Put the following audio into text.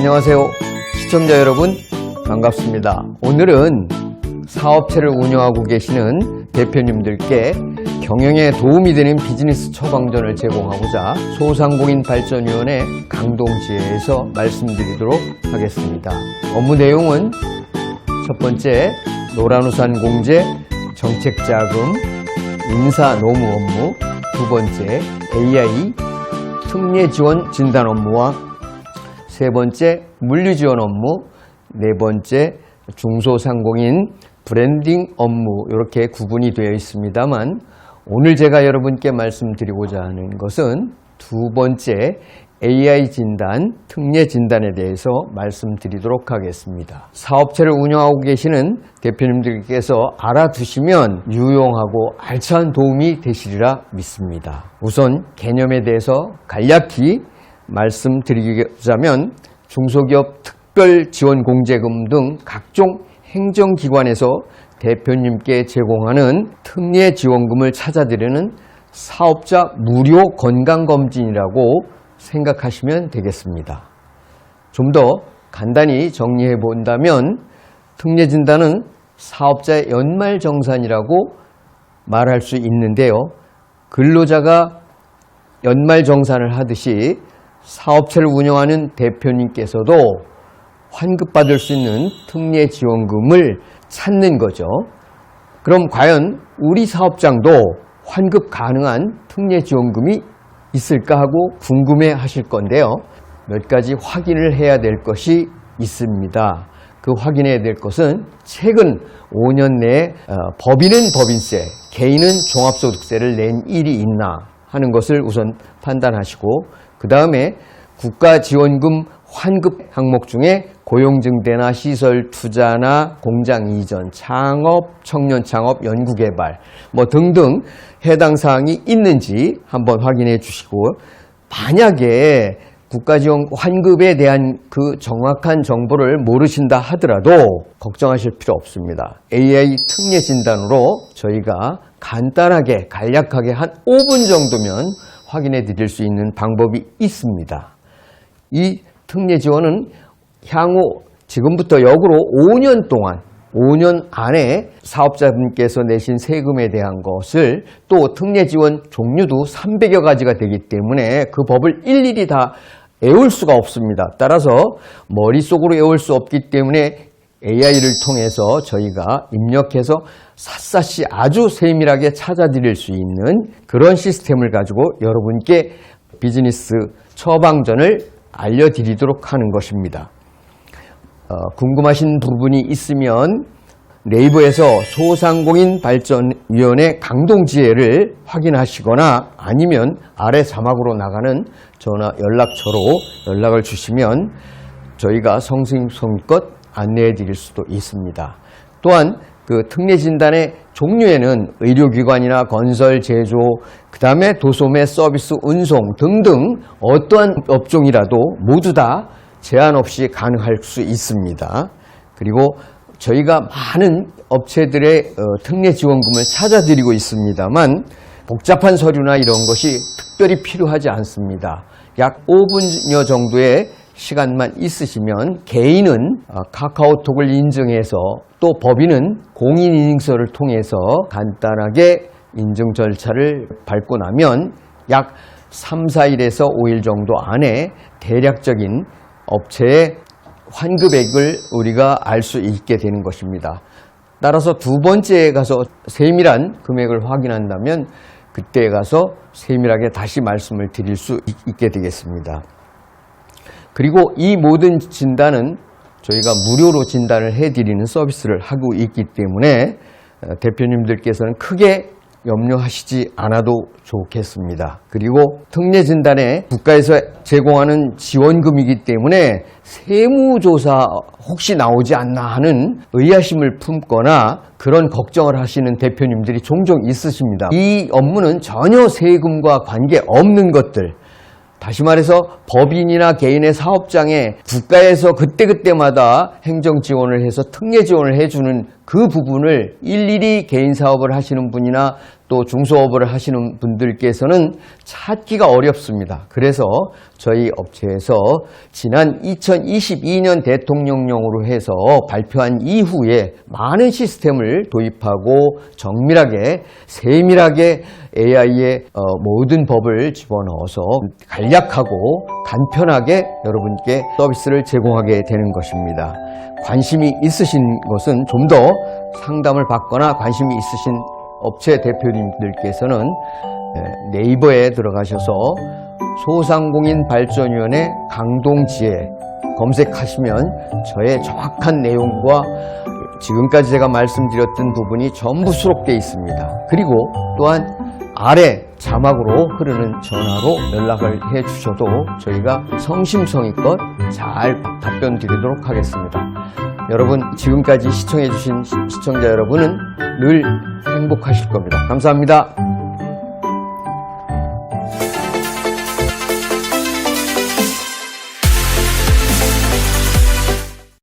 안녕하세요. 시청자 여러분, 반갑습니다. 오늘은 사업체를 운영하고 계시는 대표님들께 경영에 도움이 되는 비즈니스 처방전을 제공하고자 소상공인 발전위원회 강동지회에서 말씀드리도록 하겠습니다. 업무 내용은 첫 번째, 노란우산 공제, 정책자금, 인사 노무 업무, 두 번째, AI, 특례 지원 진단 업무와 세 번째, 물류 지원 업무, 네 번째, 중소상공인 브랜딩 업무 이렇게 구분이 되어 있습니다만 오늘 제가 여러분께 말씀드리고자 하는 것은 두 번째 AI 진단, 특례 진단에 대해서 말씀드리도록 하겠습니다. 사업체를 운영하고 계시는 대표님들께서 알아두시면 유용하고 알찬 도움이 되시리라 믿습니다. 우선 개념에 대해서 간략히 말씀드리자면 중소기업 특별 지원 공제금 등 각종 행정기관에서 대표님께 제공하는 특례 지원금을 찾아드리는 사업자 무료 건강검진이라고 생각하시면 되겠습니다. 좀 더 간단히 정리해 본다면 특례 진단은 사업자의 연말 정산이라고 말할 수 있는데요. 근로자가 연말 정산을 하듯이 사업체를 운영하는 대표님께서도 환급받을 수 있는 특례 지원금을 찾는 거죠. 그럼 과연 우리 사업장도 환급 가능한 특례 지원금이 있을까 하고 궁금해 하실 건데요. 몇 가지 확인을 해야 될 것이 있습니다. 그 확인해야 될 것은 최근 5년 내에 어, 법인은 법인세, 개인은 종합소득세를 낸 일이 있나 하는 것을 우선 판단하시고 그 다음에 국가지원금 환급 항목 중에 고용증대나 시설 투자나 공장 이전, 창업, 청년 창업, 연구 개발 뭐 등등 해당 사항이 있는지 한번 확인해 주시고 만약에 국가지원 환급에 대한 그 정확한 정보를 모르신다 하더라도 걱정하실 필요 없습니다. AI 특례 진단으로 저희가 간단하게 간략하게 한 5분 정도면 확인해 드릴 수 있는 방법이 있습니다. 이 특례 지원은 향후 지금부터 역으로 5년 동안 5년 안에 사업자분께서 내신 세금에 대한 것을 또 특례 지원 종류도 300여 가지가 되기 때문에 그 법을 일일이 다 외울 수가 없습니다. 따라서 머릿속으로 외울 수 없기 때문에 AI를 통해서 저희가 입력해서 샅샅이 아주 세밀하게 찾아드릴 수 있는 그런 시스템을 가지고 여러분께 비즈니스 처방전을 알려드리도록 하는 것입니다. 어, 궁금하신 부분이 있으면 네이버에서 소상공인 발전위원회 강동지혜를 확인하시거나 아니면 아래 자막으로 나가는 전화 연락처로 연락을 주시면 저희가 성심성의껏 안내해 드릴 수도 있습니다. 또한 그 특례 진단의 종류에는 의료기관이나 건설, 제조, 그 다음에 도소매, 서비스, 운송 등등 어떠한 업종이라도 모두 다 제한 없이 가능할 수 있습니다. 그리고 저희가 많은 업체들의 어, 특례 지원금을 찾아드리고 있습니다만 복잡한 서류나 이런 것이 특별히 필요하지 않습니다. 약 5분여 정도의 시간만 있으시면 개인은 어, 카카오톡을 인증해서 또 법인은 공인인증서를 통해서 간단하게 인증 절차를 밟고 나면 약 3, 4일에서 5일 정도 안에 대략적인 업체의 환급액을 우리가 알 수 있게 되는 것입니다. 따라서 두 번째에 가서 세밀한 금액을 확인한다면 그때 가서 세밀하게 다시 말씀을 드릴 수 있게 되겠습니다. 그리고 이 모든 진단은 저희가 무료로 진단을 해드리는 서비스를 하고 있기 때문에 어, 대표님들께서는 크게 염려하시지 않아도 좋겠습니다. 그리고 특례 진단에 국가에서 제공하는 지원금이기 때문에 세무조사 혹시 나오지 않나 하는 의아심을 품거나 그런 걱정을 하시는 대표님들이 종종 있으십니다. 이 업무는 전혀 세금과 관계 없는 것들, 다시 말해서 법인이나 개인의 사업장에 국가에서 그때그때마다 행정 지원을 해서 특례 지원을 해주는 그 부분을 일일이 개인 사업을 하시는 분이나 또 중소업을 하시는 분들께서는 찾기가 어렵습니다. 그래서 저희 업체에서 지난 2022년 대통령령으로 해서 발표한 이후에 많은 시스템을 도입하고 정밀하게 세밀하게 AI의 어, 모든 법을 집어넣어서 간략하고 간편하게 여러분께 서비스를 제공하게 되는 것입니다. 관심이 있으신 것은 좀 더 상담을 받거나 관심이 있으신 업체 대표님들께서는 예, 네이버에 들어가셔서 소상공인 발전위원회 강동지에 검색하시면 저의 정확한 내용과 지금까지 제가 말씀드렸던 부분이 전부 수록되어 있습니다. 그리고 또한 아래 자막으로 흐르는 전화로 연락을 해 주셔도 저희가 성심성의껏 잘 답변 드리도록 하겠습니다. 여러분 지금까지 시청해 주신 시청자 여러분은 늘 행복하실 겁니다. 감사합니다.